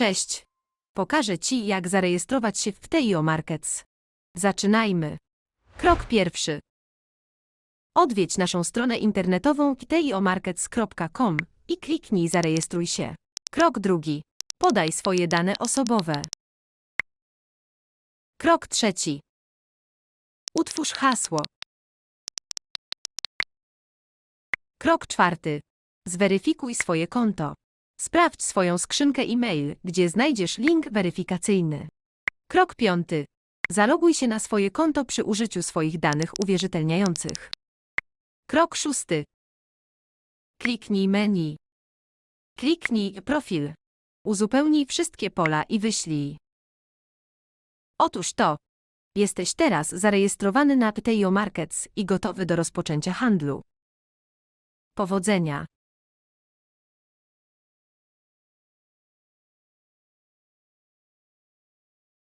Cześć. Pokażę Ci, jak zarejestrować się w TIO Markets. Zaczynajmy. Krok pierwszy. Odwiedź naszą stronę internetową tiomarkets.com i kliknij Zarejestruj się. Krok drugi. Podaj swoje dane osobowe. Krok trzeci. Utwórz hasło. Krok czwarty. Zweryfikuj swoje konto. Sprawdź swoją skrzynkę e-mail, gdzie znajdziesz link weryfikacyjny. Krok piąty. Zaloguj się na swoje konto przy użyciu swoich danych uwierzytelniających. Krok szósty. Kliknij menu. Kliknij profil. Uzupełnij wszystkie pola i wyślij. Otóż to. Jesteś teraz zarejestrowany na TIO Markets i gotowy do rozpoczęcia handlu. Powodzenia!